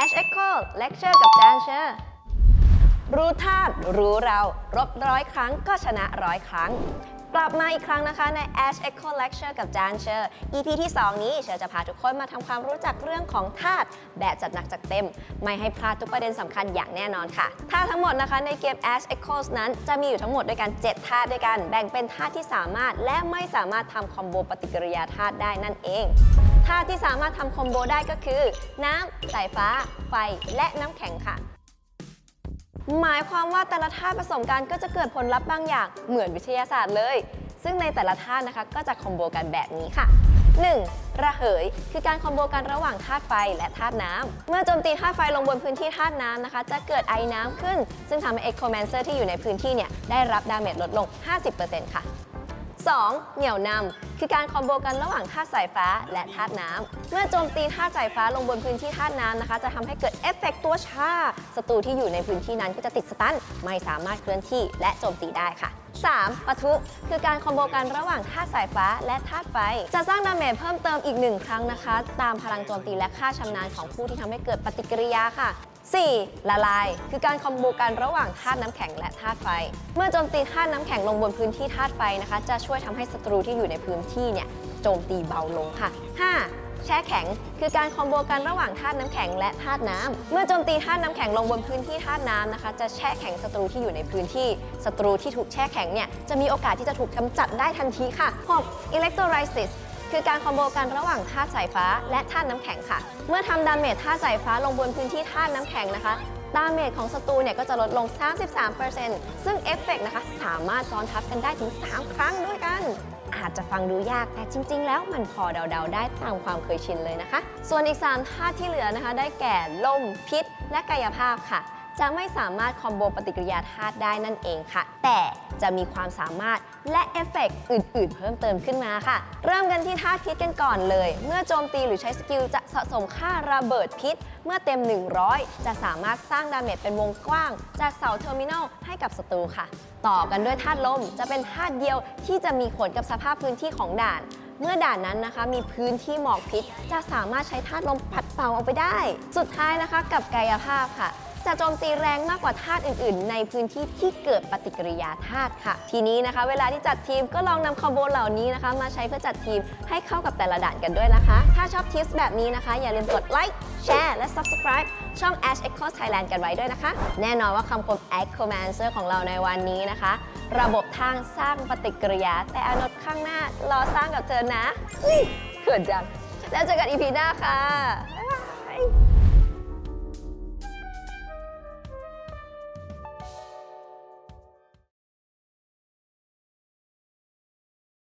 Ash Echo Lecture กับจางเชอร์ รู้ธาตุรู้เรารบร้อยครั้งก็ชนะร้อยครั้ง กลับมาอีกครั้งนะคะใน Ash Echo Lecture กับจานเชอร์ EP ที่ 2 นี้เชอร์จะพาทุกคนมาทำความรู้จักเรื่องของธาตุแบบจัดหนักจัดเต็ม ไม่ให้พลาดทุกประเด็นสำคัญอย่างแน่นอนค่ะธาตุทั้งหมดนะคะในเกม Ash Echoes นั้นจะมีอยู่ทั้งหมดด้วยกัน7ธาตุด้วยกัน แบ่งเป็นธาตุที่สามารถ และไม่สามารถทำคอมโบปฏิกิริยาธาตุได้นั่นเองธาตุที่สามารถทำคอมโบได้ก็คือ น้ำสายฟ้า ไฟ และน้ำแข็งค่ะ หมายความว่าแต่ละธาตุผสมกันก็จะเกิดผลลัพธ์บางอย่างเหมือนวิทยาศาสตร์เลย ซึ่งในแต่ละธาตุนะคะก็จะคอมโบกันแบบนี้ค่ะ 1. ระเหย คือการคอมโบกันระหว่างธาตุไฟและธาตุน้ำเมื่อโจมตีธาตุไฟลงบนพื้นที่ธาตุน้ำนะคะ จะเกิดไอน้ำขึ้น ซึ่งทำให้เอ็กโคแมนเซอร์ที่อยู่ในพื้นที่เนี่ยได้รับดาเมจลดลง 50%ค่ะ 2. เหนี่ยวนำคือการคอมโบกันระหว่างธาตุสายฟ้าและธาตุน้ำเมื่อโจมตีธาตุสายฟ้าลงบนพื้นที่ธาตุน้ำนะคะ จะทำให้เกิดเอฟเฟกต์ตัวชาศัตรูที่อยู่ในพื้นที่นั้นก็จะติดสตันไม่สามารถเคลื่อนที่และโจมตีได้ค่ะ 3. ปะทุคือการคอมโบกันระหว่างธาตุสายฟ้าและธาตุไฟ จะสร้างดาเมจเพิ่มเติมอีกหนึ่งครั้งนะคะ ตามพลังโจมตีและค่าชำนาญของผู้ที่ทำให้เกิดปฏิกิริยาค่ะ 4. ละลาย คือการคอมโบกันระหว่างธาตุน้ำแข็งและธาตุไฟ เมื่อโจมตีธาตุน้ำแข็งลงบนพื้นที่ธาตุไฟนะคะ จะช่วยทำให้ศัตรูที่อยู่ในพื้นที่เนี่ยโจมตีเบาลงค่ะ 5. แช่แข็ง คือการคอมโบกันระหว่างธาตุน้ำแข็งและธาตุน้ำเมื่อโจมตีธาตุน้ำแข็งลงบนพื้นที่ธาตุน้ำนะคะ จะแช่แข็งศัตรูที่อยู่ในพื้นที่ศัตรูที่ถูกแช่แข็งเนี่ยจะมีโอกาสที่จะถูกกำจัดได้ทันทีค่ะ 6. electrolysis คือการคอมโบกันระหว่างธาตุสายฟ้าและธาตุน้ำแข็งค่ะ เมื่อทำดาเมจธาตุสายฟ้าลงบนพื้นที่ธาตุน้ำแข็งนะคะดาเมจของศัตรูเนี่ยก็จะลดลง 33%ซึ่งเอฟเฟกต์นะคะสามารถซ้อนทับกันได้ถึง 3 ครั้งด้วยกัน อาจจะฟังดูยากแต่จริง ๆ แล้วมันพอเดาๆ ได้ตามความเคยชินเลยนะคะ ส่วนอีก3ธาตุที่เหลือนะคะ ได้แก่ลมพิษ และกายภาพค่ะ จะไม่สามารถคอมโบปฏิกิริยาธาตุได้นั่นเองค่ะ แต่จะมีความสามารถและเอฟเฟกต์อื่น ๆ เพิ่มเติมขึ้นมาค่ะ เริ่มกันที่ธาตุพิษกันก่อนเลย เมื่อโจมตีหรือใช้สกิลจะสะสมค่าระเบิดพิษ เมื่อเต็ม 100 จะสามารถสร้างดาเมจเป็นวงกว้าง จากเสาเทอร์มินอลให้กับศัตรูค่ะ ต่อกันด้วยธาตุลมจะเป็นธาตุเดียวที่จะมีผลกับสภาพพื้นที่ของด่านเมื่อด่านนั้นนะคะมีพื้นที่หมอกพิษ จะสามารถใช้ธาตุลมปัดเป่าออกไปได้ สุดท้ายนะคะกับกายภาพค่ะ จะโจมตีแรงมากกว่าธาตุอื่น ๆ ในพื้นที่ที่เกิดปฏิกิริยาธาตุค่ะ ทีนี้นะคะ เวลาที่จัดทีมก็ลองนำคอมโบเหล่านี้นะคะ มาใช้เพื่อจัดทีมให้เข้ากับแต่ละด่านกันด้วยนะคะ ถ้าชอบทิปส์แบบนี้นะคะ อย่าลืมกดไลค์แชร์และ subscribe ช่อง Ash Echo Thailand กันไว้ด้วยนะคะ แน่นอนว่าคำคม Echomancer ของเราในวันนี้นะคะ ระบบทางสร้างปฏิกิริยา แต่อนุดข้างหน้า รอสร้างกับเธอนะเขินจังแล้วเจอกันอีพีหน้าค่ะ